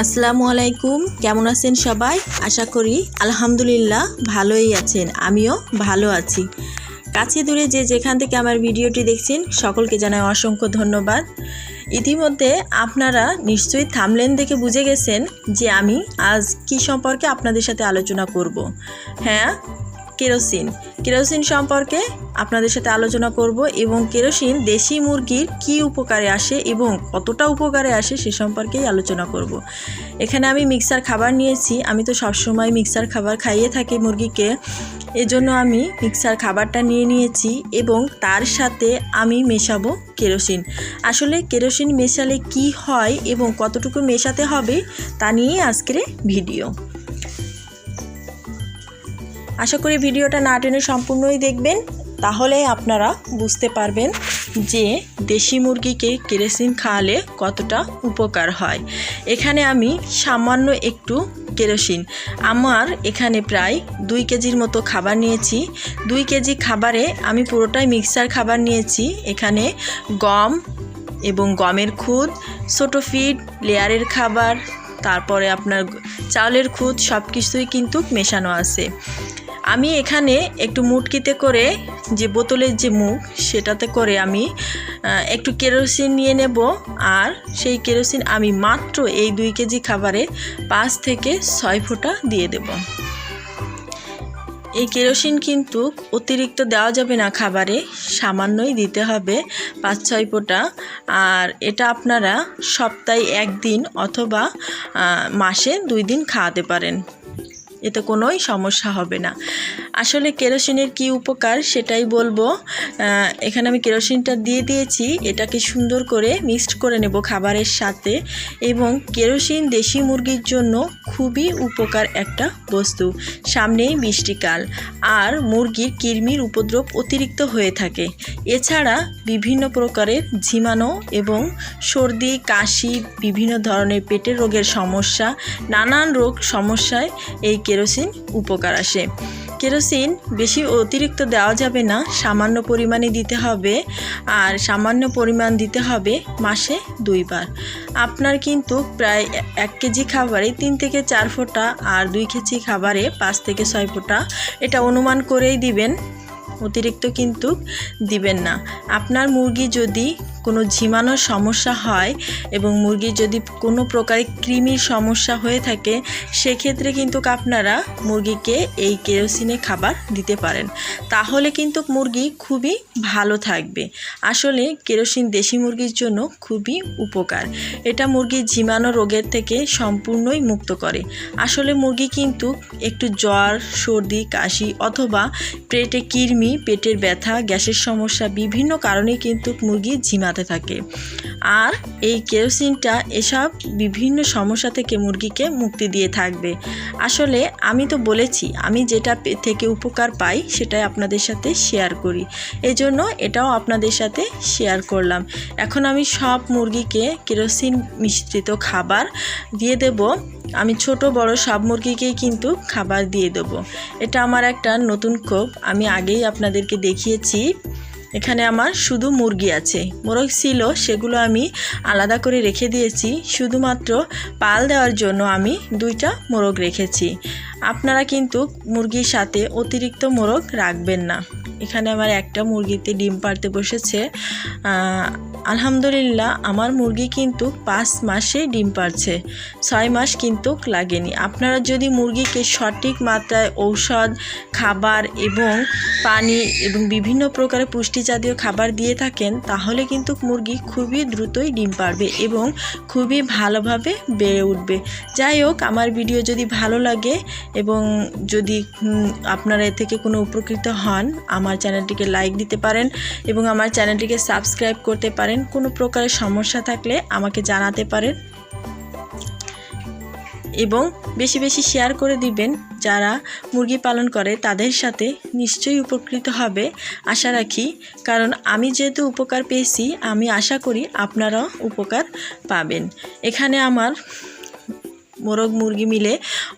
আসসালামু আলাইকুম, কেমন আছেন সবাই? আশা করি আলহামদুলিল্লাহ ভালোই আছেন, আমিও ভালো আছি। কাছে দূরে যে যেখান থেকে আমার ভিডিওটি দেখছেন, সকলকে জানাই অসংখ্য ধন্যবাদ। ইতিমধ্যে আপনারা নিশ্চয়ই থামলেন দেখে বুঝে গেছেন যে আমি আজ কি সম্পর্কে আপনাদের সাথে আলোচনা করব। হ্যাঁ কেরোসিন। কেরোসিন সম্পর্কে আপনাদের সাথে আলোচনা করব এবং কেরোসিন দেশি মুরগির কি উপকারে আসে এবং কতটা উপকারে আসে সে সম্পর্কেই আলোচনা করব। এখানে আমি মিক্সার খাবার নিয়েছি। আমি তো সবসময় মিক্সার খাবার খাইয়ে থাকি মুরগিকে। এজন্য আমি মিক্সার খাবারটা নিয়ে নিয়েছি এবং তার সাথে আমি মেশাবো কেরোসিন। আসলে কেরোসিন মেশালে কি হয় এবং কতটুকু মেশাতে হবে তা নিয়েই আজকের ভিডিও। আশা করি ভিডিওটা না টেনে সম্পূর্ণই দেখবেন। তাহলে আপনারা বুঝতে পারবেন যে দেশি মুরগিকে কেরোসিন খাওয়ালে কতটা উপকার হয়। এখানে আমি সামান্য একটু কেরোসিন। আমার এখানে প্রায় দুই কেজির মতো খাবার নিয়েছি। দুই কেজি খাবারে আমি পুরোটাই মিক্সার খাবার নিয়েছি। এখানে গম এবং গমের খুদ, ছোটো ফিড, লেয়ারের খাবার, তারপরে আপনার চাউলের খুদ সব কিছুই কিন্তু মেশানো আছে। আমি এখানে একটু মুটকিতে করে যে বোতলের যে মুখ, সেটাতে করে আমি একটু কেরোসিন নিয়ে নেব। আর সেই কেরোসিন আমি মাত্র এই দুই কেজি খাবারে পাঁচ থেকে ছয় ফোঁটা দিয়ে দেব। এই কেরোসিন কিন্তু অতিরিক্ত দেওয়া যাবে না খাবারে, সামান্যই দিতে হবে পাঁচ ছয় ফোঁটা। আর এটা আপনারা সপ্তাহে একদিন অথবা মাসে দুই দিন খাওয়াতে পারেন। এতে কোনোই সমস্যা হবে না। আসলে কেরোসিনের কি উপকার সেটাই বলব। এখানে আমি কেরোসিনটা দিয়ে দিয়েছি, এটাকে সুন্দর করে মিক্সড করে নেব খাবারের সাথে এবং কেরোসিন দেশি মুরগির জন্য খুবই উপকার একটা বস্তু। সামনেই বৃষ্টিকাল আর মুরগির কৃমির উপদ্রব অতিরিক্ত হয়ে থাকে। এছাড়া বিভিন্ন প্রকারের ঝিমানো এবং সর্দি, কাশি, বিভিন্ন ধরনের পেটের রোগের সমস্যা, নানান রোগ সমস্যায় এই কেরোসিন উপকার আসে। কেরোসিন বেশি অতিরিক্ত দেওয়া যাবে না, সামান্য পরিমাণে দিতে হবে আর সামান্য পরিমাণ দিতে হবে মাসে দুইবার। আপনার কিন্তু প্রায় এক কেজি খাবারে তিন থেকে চার ফোঁটা আর দুই কেজি খাবারে পাঁচ থেকে ছয় ফোঁটা এটা অনুমান করেই দিবেন, অতিরিক্ত কিন্তু দিবেন না। আপনার মুরগি যদি কোনো ঝিমানোর সমস্যা হয় এবং মুরগির যদি কোনো প্রকারের কৃমির সমস্যা হয়ে থাকে, সেক্ষেত্রে কিন্তু আপনারা মুরগিকে এই কেরোসিনে খাবার দিতে পারেন। তাহলে কিন্তু মুরগি খুবই ভালো থাকবে। আসলে কেরোসিন দেশি মুরগির জন্য খুবই উপকার। এটা মুরগির ঝিমানো রোগের থেকে সম্পূর্ণই মুক্ত করে। আসলে মুরগি কিন্তু একটু জ্বর, সর্দি, কাশি অথবা পেটে কৃমি, পেটের ব্যথা, গ্যাসের সমস্যা বিভিন্ন কারণে কিন্তু মুরগি ঝিমা বানাতে থাকে। আর এই কেরোসিনটা এসব বিভিন্ন সমস্যা থেকে মুরগিকে মুক্তি দিয়ে থাকবে। আসলে আমি তো বলেছি, আমি যেটা থেকে উপকার পাই সেটাই আপনাদের সাথে শেয়ার করি। এই জন্য এটাও আপনাদের সাথে শেয়ার করলাম। এখন আমি সব মুরগিকে কেরোসিন মিশ্রিত খাবার দিয়ে দেব। আমি ছোট, বড় সব মুরগিকেই কিন্তু খাবার দিয়ে দেবো। এটা আমার একটা নতুন ক্ষোভ। আমি আগেই আপনাদেরকে দেখিয়েছি। এখানে আমার শুধু মুরগি আছে। মোরগ ছিল, সেগুলো আমি আলাদা করে রেখে দিয়েছি। শুধুমাত্র পাল দেওয়ার জন্য আমি দুইটা মোরগ রেখেছি। আপনারা কিন্তু মুরগির সাথে অতিরিক্ত মোরগ রাখবেন না। এখানে আমার একটা মুরগিতে ডিম পাড়তে বসেছে। আলহামদুলিল্লাহ, আমার মুরগি কিন্তু পাঁচ মাসে ডিম পারছে, ছয় মাস কিন্তু লাগেনি। আপনারা যদি মুরগিকে সঠিক মাত্রায় ঔষধ, খাবার এবং পানি এবং বিভিন্ন প্রকারের পুষ্টি জাতীয় খাবার দিয়ে থাকেন, তাহলে কিন্তু মুরগি খুবই দ্রুতই ডিম পারবে এবং খুবই ভালোভাবে বেড়ে উঠবে। যাই হোক, আমার ভিডিও যদি ভালো লাগে এবং যদি আপনারা এ থেকে কোনো উপকৃত হন, আমার চ্যানেলটিকে লাইক দিতে পারেন এবং আমার চ্যানেলটিকে সাবস্ক্রাইব করতে পারেন। কোনো প্রকারের সমস্যা থাকলে আমাকে জানাতে পারেন। এবং বেশি বেশি শেয়ার করে দিবেন, যারা মুরগি পালন করে তাদের সাথে নিশ্চয়ই উপকৃত হবে, আশা রাখি। কারণ আমি যেহেতু উপকার পেয়েছি, আমি আশা করি আপনারাও উপকার পাবেন। এখানে আমার মোরগ মুরগি মিলে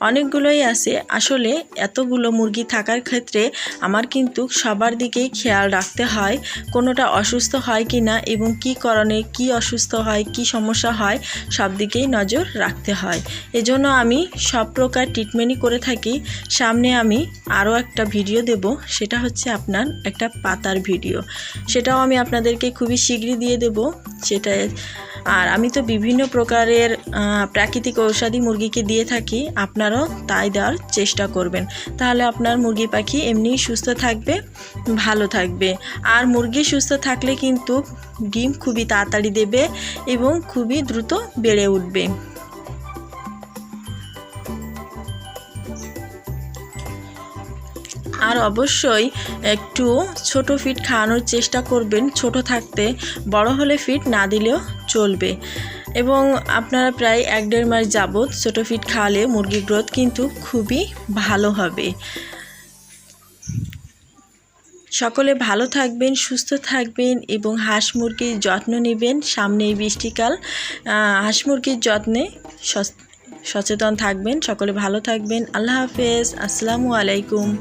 অনেকগুলোই আছে। আসলে এতগুলো মুরগি থাকার ক্ষেত্রে আমার কিন্তু সবার দিকেই খেয়াল রাখতে হয়, কোনোটা অসুস্থ হয় কি না এবং কি কারণে কি অসুস্থ হয়, কি সমস্যা হয়, সব দিকেই নজর রাখতে হয়। এজন্য আমি সব প্রকার ট্রিটমেন্টই করে থাকি। সামনে আমি আরও একটা ভিডিও দেব, সেটা হচ্ছে আপনার একটা পাতার ভিডিও সেটাও আমি আপনাদেরকে খুবই শীঘ্রই দিয়ে দেব। সেটা আর আমি তো বিভিন্ন প্রকারের প্রাকৃতিক ঔষধি মুরগিকে দিয়ে থাকি, আপনারাও তাই দেওয়ার চেষ্টা করবেন। তাহলে আপনার মুরগি পাখি এমনি সুস্থ থাকবে, ভালো থাকবে। আর মুরগি সুস্থ থাকলে কিন্তু ডিম খুবই তাড়াতাড়ি দেবে এবং খুবই দ্রুত বেড়ে উঠবে। আর অবশ্যই একটু ছোট ফিট খাওয়ানোর চেষ্টা করবেন, ছোট থাকতে। বড় হলে ফিট না দিলেও চলবে। এবং আপনারা প্রায় এক দেড় মাস যাবৎ ছোটো ফিট খাওয়ালে মুরগির গ্রোথ কিন্তু খুবই ভালো হবে। সকলে ভালো থাকবেন, সুস্থ থাকবেন এবং হাঁস মুরগির যত্ন নেবেন। সামনে এই বৃষ্টিকাল হাঁস মুরগির যত্নে সচ- সচেতন থাকবেন। সকলে ভালো থাকবেন। আল্লাহ হাফেজ। আসসালামু আলাইকুম।